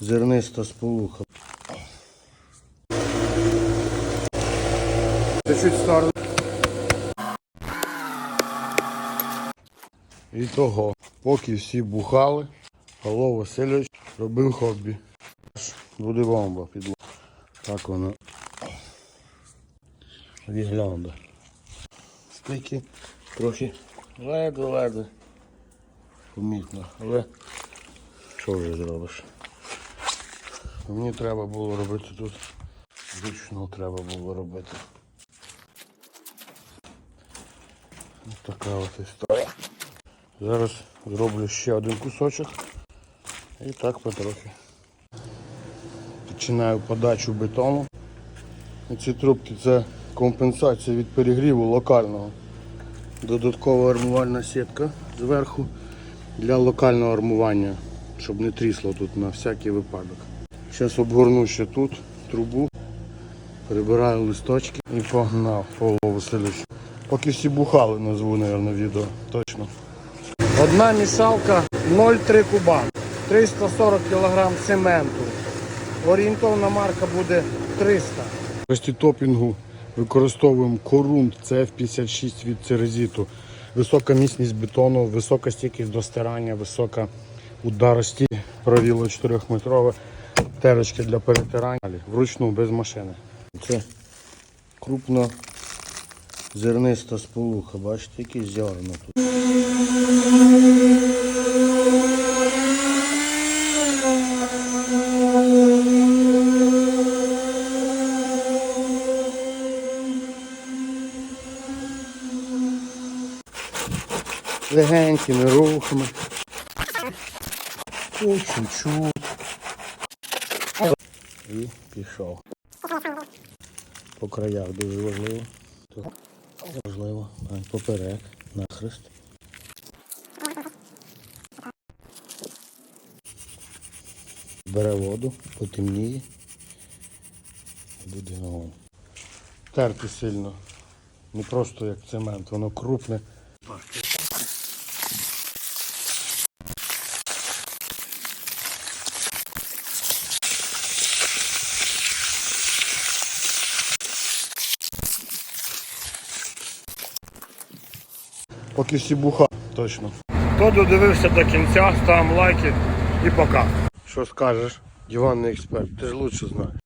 зерниста сполуха. Чуть-чуть. І того, поки всі бухали, Павло Васильович робив хобі. Буде бомба підлога. Так воно виглядає. Стики трохи ледве-ледве помітно, але що вже зробиш? Мені треба було робити тут. Зручно треба було робити. Ось така от історія. Зараз зроблю ще один кусочок. І так потрохи. Починаю подачу бетону. Ці трубки це компенсація від перегріву локального. Додаткова армувальна сітка зверху для локального армування, щоб не трісло тут на всякий випадок. Зараз обгорну ще тут трубу, прибираю листочки і погнав Павло Васильович. Поки всі бухали, назву, мабуть, відео. Точно. Одна мішалка 0,3 куба, 340 кг цементу. Орієнтовна марка буде 300. Після топінгу використовуємо корунт CF56 від церезіту. Висока міцність бетону, висока стійкість до стирання, висока ударості, правило 4-метрове, терочки для перетирання. Вручну, без машини. Це крупно зерниста сполуха. Бачите, які зерна тут. легенькими рухами. По чуть-чуть. І пішов. По краях дуже важливо. Тут важливо. А, Поперек, нахрест. Бере воду, потемніє. Буде вогонь. Терти сильно. Не просто як цемент, воно крупне. Поки всі буха. Точно. Хто додивився до кінця, ставимо лайки і пока. Що скажеш, диванний експерт, ти ж лучше знаєш.